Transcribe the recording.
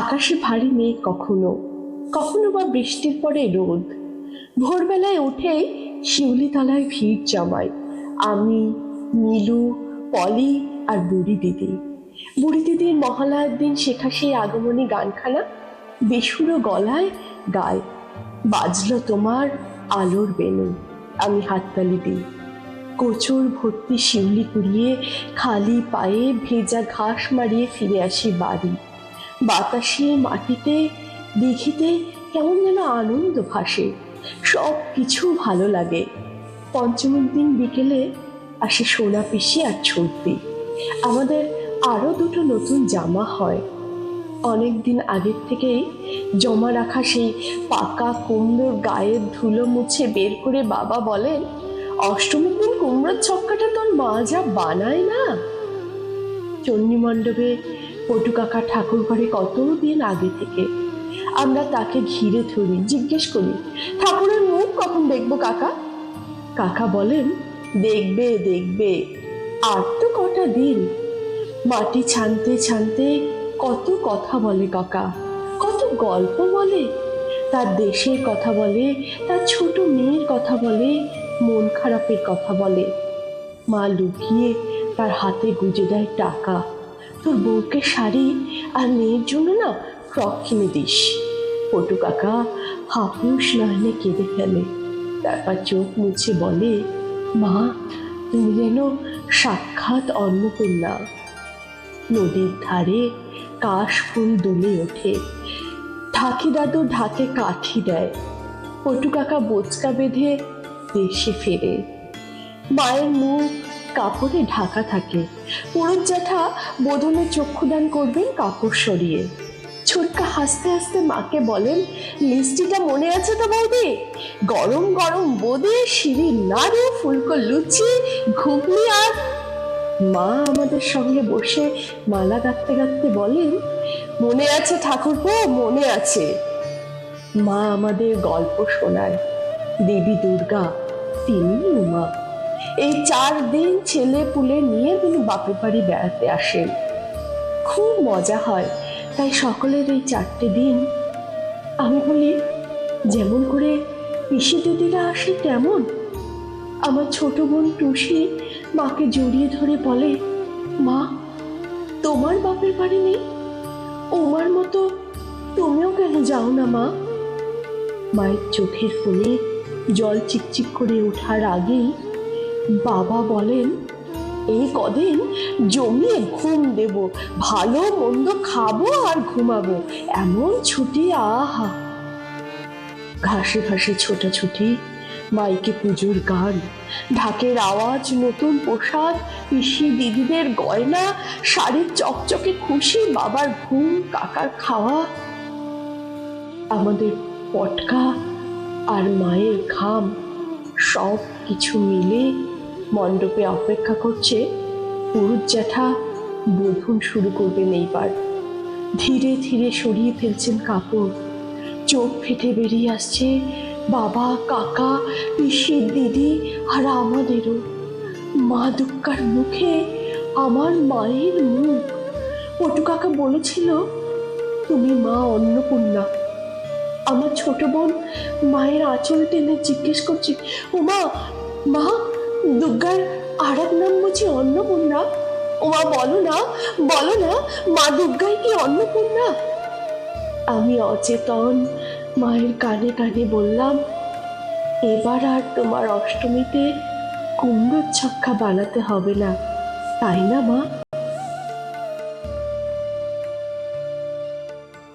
আকাশে ভারী মেঘ কখনো কখনো বা বৃষ্টির পরে রোদ। ভোরবেলায় উঠেই শিউলিতলায় ভিড় জমায়। আমি, নীলু, পলি আর বুড়ি দিদি। বুড়ি দিদির মহালয়ার দিন শেখা সেই আগমনী গানখানা বেসুরো গলায় গায়, বাজলো তোমার আলোর বেনু আমি হাততালি দিই। কোচর ভর্তি শিউলি কুড়িয়ে, খালি পায়ে ভেজা ঘাস মারিয়ে ফিরে আসি বাড়ি। বাতাসে, মাটিতে দিঘিতে কেমন যেন আনন্দ ভাসে। সব কিছু ভালো লাগে। পঞ্চমীর দিন বিকেলে আসে সোনা পিসি আর ছর্দি আমাদের আরও দুটো নতুন জামা হয়। অনেক দিন আগের থেকেই জমা রাখা সেই পাকা কুমড়োর গায়ের ধুলো মুছে বের করে বাবা বলেন, অষ্টমীর দিন কুমড়োর ছক্কাটা তোর মা যা বানায় না? চণ্ডী মণ্ডপে পটু কাকা ঠাকুর ঘরে কতদিন আগে থেকে? আমরা তাকে ঘিরে ধরি, জিজ্ঞেস করি, ঠাকুরের মুখ কখন দেখব কাকা? কাকা বলেন, দেখবে দেখবে, আর তো কটা দিন। মাটি ছানতে ছানতে কত কথা বলে কাকা, কত গল্প বলে। তার দেশের কথা বলে, তার ছোট মেয়ের কথা বলে, মন খারাপের কথা বলে। মা লুকিয়ে তার হাতে গুজে দেয় টাকা। তোর বউকে শাড়ি আর মেয়ের জন্য না ফ্রক কিনে দিস। পটু কাকা হাপুস নয়নে কেঁদে ফেলে। তারপর চোখ মুছে বলে, মা, তুমি যেন সাক্ষাৎ অন্নপূর্ণা। নদীর ধারে কাশ ফুল দুলে ওঠে। ঢাকি দাদু ঢাকে কাঠি দেয়। পটু কাকা বোচকা বেঁধে দেশে ফেরে। মায়ের মুখ কাপড়ে ঢাকা থাকে। পুরুষ জ্যাঠা বোধনে চক্ষুদান করবেন কাপড় সরিয়ে। ছোটকা হাসতে হাসতে মাকে বলেন মিষ্টিটা মনে আছে তো বৌদি? গরম গরম বোদে শিরি নাড়ু, ফুলকো লুচি, ঘুগনি আর মা আমাদের সঙ্গে বসে মালা গাঁথতে গাঁথতে বলেন, মনে আছে ঠাকুরপো, মনে আছে। মা আমাদের গল্প শোনায় দেবী দুর্গা, তিনি উমা। এই চার দিন ছেলে পুলে নিয়ে তিনি বাপের বাড়ি বেড়াতে আসেন খুব মজা হয়, তাই সকলের এই চারটে দিন আমি বলি, যেমন করে পিসি দিদিরা আসে তেমন। আমার ছোট বোন টুসি মাকে জড়িয়ে ধরে বলে, মা, তোমার বাপের বাড়ি নেই? ওমার মতো তুমিও কেন যাও না, মা? মায়ের চোখের কোণে জল চিকচিক করে ওঠার আগেই বাবা বলেন এই কদিন জমিয়ে ঘুম দেব, ভালো মন্দ খাব আর ঘুমাবো, এমন ছুটি, আহা! ঘাসে ঘাসে ছোটাছুটি, মাইকে পুজোর গান, ঢাকের আওয়াজ, নতুন পোশাক, পিসি দিদিদের গয়না, শাড়ির চকচকে খুশি বাবার ঘুম, কাকার খাওয়া। আমাদের পটকা আর মায়ের ঘাম সব কিছু মিলে মণ্ডপে অপেক্ষা করছে পুরুষ জ্যাঠা। বোধন শুরু করবেন এইবার। ধীরে ধীরে সরিয়ে ফেলছেন কাপড়। চোখ ফেটে বেরিয়ে আসছে বাবা, কাকা, পিসির দিদি আর আমাদেরও। মা দুর্গার মুখে আমার মায়ের মুখ। পটু কাকা বলেছিল, তুমি মা অন্নপূর্ণা। আমার ছোট বোন মায়ের আঁচল টেনে জিজ্ঞেস করছে ওমা মা দুর্গার আর এক নাম বুঝি অন্নপূর্ণা? ও মা, বলো না বলো না, মা দুর্গাই কি অন্নপূর্ণা? আমি অচেতন, মায়ের কানে কানে বললাম, এবার আর তোমার অষ্টমীতে কুমড়োর ছক্কা বানাতে হবে না, তাই না মা?